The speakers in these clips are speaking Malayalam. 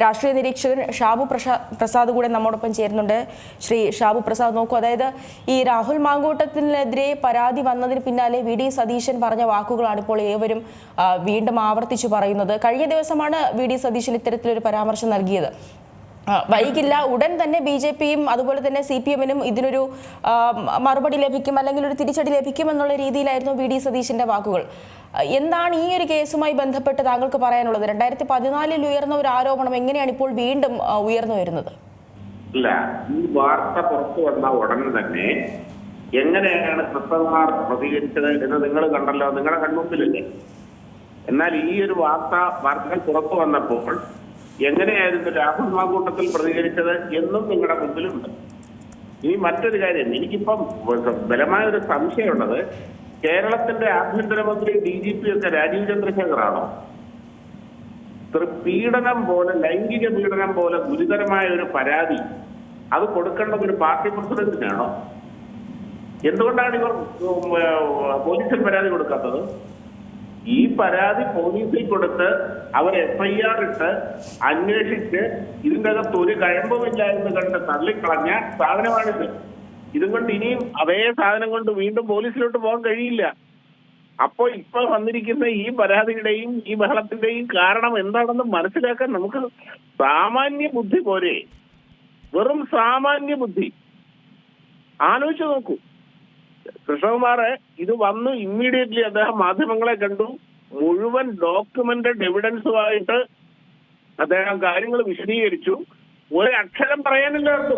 രാഷ്ട്രീയ നിരീക്ഷകൻ ഷാബു പ്രസാ പ്രസാദ് കൂടെ നമ്മോടൊപ്പം ചേരുന്നുണ്ട്. ശ്രീ ഷാബു പ്രസാദ് നോക്കൂ അതായത് ഈ രാഹുൽ മാങ്കൂട്ടത്തിനെതിരെ പരാതി വന്നതിന് പിന്നാലെ വി ഡി സതീശൻ പറഞ്ഞ വാക്കുകളാണ് ഇപ്പോൾ ഏവരും വീണ്ടും ആവർത്തിച്ചു പറയുന്നത്. കഴിഞ്ഞ ദിവസമാണ് വി ഡി സതീശൻ ഇത്തരത്തിലൊരു പരാമർശം നൽകിയത്. വൈകില്ല ഉടൻ തന്നെ ബി ജെ പിയും അതുപോലെ തന്നെ സി പി എമ്മിനും ഇതിനൊരു മറുപടി ലഭിക്കും അല്ലെങ്കിൽ ഒരു തിരിച്ചടി ലഭിക്കും എന്നുള്ള രീതിയിലായിരുന്നു വി ഡി സതീശന്റെ വാക്കുകൾ. എന്താണ് ഈ ഒരു കേസുമായി ബന്ധപ്പെട്ട് താങ്കൾക്ക് പറയാനുള്ളത്? രണ്ടായിരത്തി പതിനാലിൽ ഉയർന്ന ഒരു ആരോപണം എങ്ങനെയാണ് ഇപ്പോൾ വീണ്ടും ഉയർന്നു വരുന്നത്? ഇല്ല. ഈ വാർത്ത പുറത്തു വന്ന ഉടനെ തന്നെ എങ്ങനെയാണ് കൃഷ്ണകുമാർ പ്രതികരിച്ചത് എന്ന് നിങ്ങൾ കണ്ടല്ലോ. നിങ്ങളുടെ കൺമുമ്പിലല്ലേ? എന്നാൽ ഈ ഒരു വാർത്ത വാർത്തകൾ പുറത്തു വന്നപ്പോൾ എങ്ങനെയായിരുന്നു രാഹുൽ മാങ്കൂട്ടത്തിൽ പ്രതികരിച്ചത് എന്നും നിങ്ങളുടെ മുമ്പിലുണ്ട്. ഇനി മറ്റൊരു കാര്യം എനിക്കിപ്പം ബലമായ ഒരു സംശയമുള്ളത് കേരളത്തിന്റെ ആഭ്യന്തരമന്ത്രി ഡി ജി പി ഒക്കെ രാജീവ് ചന്ദ്രശേഖറാണോ? പീഡനം പോലെ ലൈംഗിക പീഡനം പോലെ ഗുരുതരമായ ഒരു പരാതി അത് കൊടുക്കേണ്ടത് ഒരു പാർട്ടി പ്രസിഡന്റിനാണോ? എന്തുകൊണ്ടാണ് ഇവർ പോലീസിൽ പരാതി കൊടുക്കാത്തത്? ഈ പരാതി പോലീസിൽ കൊടുത്ത് അവർ എഫ്ഐആർ ഇട്ട് അന്വേഷിച്ച് ഇതിന്റെ അകത്ത് ഒരു കഴമ്പുമില്ല എന്ന് കണ്ട് തള്ളിക്കളഞ്ഞ സാധനമാണിത്. ഇതും കൊണ്ട് ഇനിയും അതേ സാധനം കൊണ്ട് വീണ്ടും പോലീസിലോട്ട് പോകാൻ കഴിയില്ല. അപ്പോൾ ഇപ്പൊ വന്നിരിക്കുന്ന ഈ പരാതിയുടെയും ഈ ബഹളത്തിന്റെയും കാരണം എന്താണെന്ന് മനസ്സിലാക്കാൻ നമുക്ക് സാമാന്യ ബുദ്ധി പോരെ. വെറും സാമാന്യ ബുദ്ധി. ആലോചിച്ചു നോക്കൂ. കൃഷ്ണകുമാറ് ഇത് വന്നു ഇമ്മീഡിയറ്റ്ലി അദ്ദേഹം മാധ്യമങ്ങളെ കണ്ടു. മുഴുവൻ ഡോക്യുമെന്റഡ് എവിഡൻസുമായിട്ട് അദ്ദേഹം കാര്യങ്ങൾ വിശദീകരിച്ചു. ഒരു അക്ഷരം പറയാനില്ലായിരുന്നു.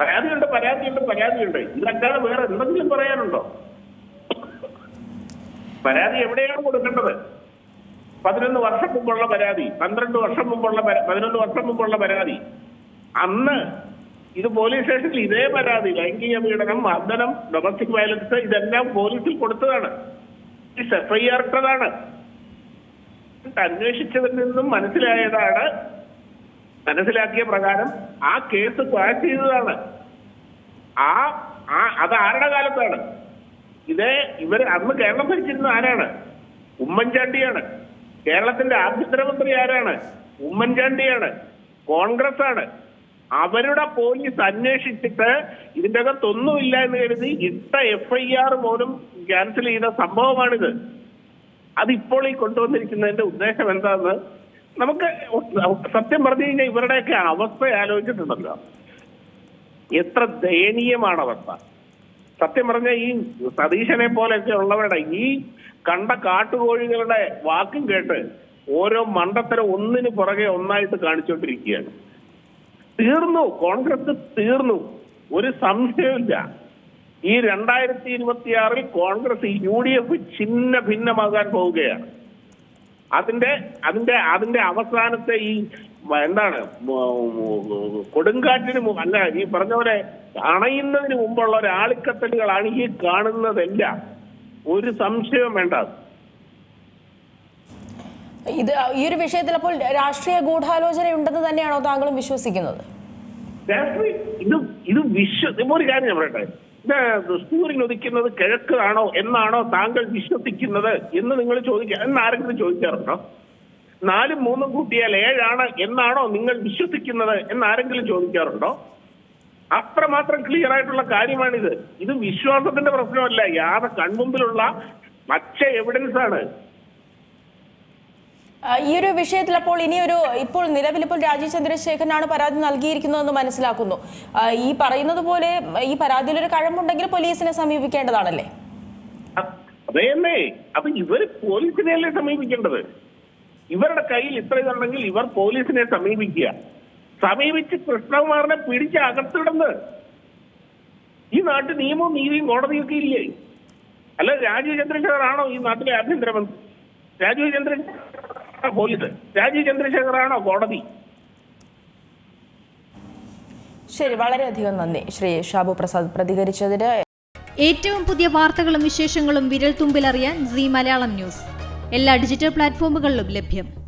പരാതിയുണ്ട് പരാതിയുണ്ട് പരാതിയുണ്ട്. ഇതല്ലാതെ വേറെ എന്തെങ്കിലും പറയാനുണ്ടോ? പരാതി എവിടെയാണ് കൊടുക്കേണ്ടത്? പതിനൊന്ന് വർഷം മുമ്പുള്ള പരാതി പന്ത്രണ്ട് വർഷം മുമ്പുള്ള പതിനൊന്ന് വർഷം മുമ്പുള്ള പരാതി. അന്ന് ഇത് പോലീസ് സ്റ്റേഷനിൽ ഇതേ പരാതി ലൈംഗിക പീഡനം മർദ്ദനം ഡൊമസ്റ്റിക് വയലൻസ് ഇതെല്ലാം പോലീസിൽ കൊടുത്തതാണ്. എഫ് ഐ ആർ ഇട്ടതാണ് അന്വേഷിച്ചതിൽ നിന്നും മനസ്സിലായതാണ് മനസ്സിലാക്കിയ പ്രകാരം ആ കേസ് ക്വാഷ് ചെയ്തതാണ്. ആ ആ അത് ആരുടെ കാലത്താണ്? ഇത് ഇവർ അന്ന് കേരളം ഭരിച്ചിരുന്ന ആരാണ്? ഉമ്മൻചാണ്ടിയാണ്. കേരളത്തിന്റെ ആഭ്യന്തരമന്ത്രി ആരാണ്? ഉമ്മൻചാണ്ടിയാണ്. കോൺഗ്രസ് ആണ് അവരുടെ പോലീസ് അന്വേഷിച്ചിട്ട് ഇതിന്റെ അകത്തൊന്നുമില്ല എന്ന് കരുതി ഇട്ട എഫ്ഐആർ പോലും ക്യാൻസൽ ചെയ്ത സംഭവമാണിത്. അതിപ്പോൾ ഈ കൊണ്ടുവന്നിരിക്കുന്നതിന്റെ ഉദ്ദേശം എന്താന്ന് നമുക്ക് സത്യം പറഞ്ഞു കഴിഞ്ഞാൽ ഇവരുടെയൊക്കെ അവസ്ഥ ആലോചിച്ചിട്ടുണ്ടല്ലോ. എത്ര ദയനീയമാണ് അവസ്ഥ. സത്യം പറഞ്ഞ ഈ സതീശനെ പോലെയൊക്കെ ഉള്ളവരുടെ ഈ കണ്ട കാട്ടുകോഴികളുടെ വാക്കും കേട്ട് ഓരോ മണ്ടത്തരം ഒന്നിനു പുറകെ ഒന്നായിട്ട് കാണിച്ചുകൊണ്ടിരിക്കുകയാണ്. തീർന്നു കോൺഗ്രസ് തീർന്നു. ഒരു സംശയമില്ല ഈ രണ്ടായിരത്തി ഇരുപത്തിയാറിൽ കോൺഗ്രസ് യു ഡി എഫ് ഛിന്ന ഭിന്നമാകാൻ പോവുകയാണ്. അതിന്റെ അതിന്റെ അതിന്റെ അവസാനത്തെ ഈ എന്താണ് കൊടുങ്കാറ്റിന് അല്ല ഈ പറഞ്ഞ പോലെ അണയുന്നതിന് മുമ്പുള്ള ഒരാളിക്കത്തലുകളാണ് ഈ കാണുന്നതെല്ലാം. ഒരു സംശയവും വേണ്ട. ഇത് ഈ ഒരു വിഷയത്തിൽ അപ്പോൾ രാഷ്ട്രീയ ഗൂഢാലോചന ഉണ്ടെന്ന് തന്നെയാണോ താങ്കളും വിശ്വസിക്കുന്നത്? രാഷ്ട്രീയ ഇത് ഇത് വിശ്വ ഒരു കാര്യം ഞാൻ പറയട്ടെ. ഇത് ഒതുക്കുന്നത് കിഴക്കാണോ എന്നാണോ താങ്കൾ വിശ്വസിക്കുന്നത് എന്ന് നിങ്ങൾ ചോദിക്കുക എന്ന് ആരെങ്കിലും ചോദിക്കാറുണ്ടോ? നാലും മൂന്നും കൂട്ടിയാൽ ഏഴാണ് എന്നാണോ നിങ്ങൾ വിശ്വസിക്കുന്നത് എന്ന് ആരെങ്കിലും ചോദിക്കാറുണ്ടോ? അത്രമാത്രം ക്ലിയർ ആയിട്ടുള്ള കാര്യമാണിത്. ഇത് വിശ്വാസത്തിന്റെ പ്രശ്നമല്ല. യാതെ കൺമുമ്പിലുള്ള പച്ച എവിഡൻസ് ആണ്. ഈ ഒരു വിഷയത്തിൽ അപ്പോൾ ഇനിയൊരു ഇപ്പോൾ നിലവിൽ ഇപ്പോൾ രാജീവ് ചന്ദ്രശേഖരനാണ് പരാതി നൽകിയിരിക്കുന്നതെന്ന് മനസ്സിലാക്കുന്നു. ഈ പറയുന്നത് പോലെ ഈ പരാതിയിൽ ഒരു കഴമ്പുണ്ടെങ്കിൽ പോലീസിനെ സമീപിക്കേണ്ടതാണല്ലേ? അതേന്നേ അപ്പൊ ഇവർ പോലീസിനെയല്ലേ സമീപിക്കേണ്ടത്? ഇവരുടെ കയ്യിൽ ഇത്ര ഇതുണ്ടെങ്കിൽ ഇവർ പോലീസിനെ സമീപിക്കുക. സമീപിച്ച് കൃഷ്ണകുമാറിനെ പിടിച്ച് അകത്തിടുന്നത്. ഈ നാട്ടിൽ നിയമവും നീതിയും കോടതിയൊക്കെ ഇല്ലേ? അല്ല രാജീവ് ചന്ദ്രശേഖർ ആണോ ഈ നാട്ടിലെ ആഭ്യന്തരമന്ത്രി? രാജീവ് ചന്ദ്രശേഖർ പോലീസ്. രാജീവ് ചന്ദ്രശേഖറാണോ കോടതി? ശരി വളരെയധികം നന്ദി. ശ്രീ ഷാബു പ്രസാദ് പ്രതികരിച്ചതിന് ഏറ്റവും പുതിയ വാർത്തകളും വിശേഷങ്ങളും വിരൽ തുമ്പിലറിയാൻ സി മലയാളം ന്യൂസ്. എല്ലാ ഡിജിറ്റൽ പ്ലാറ്റ്ഫോമുകളിലും ലഭ്യം.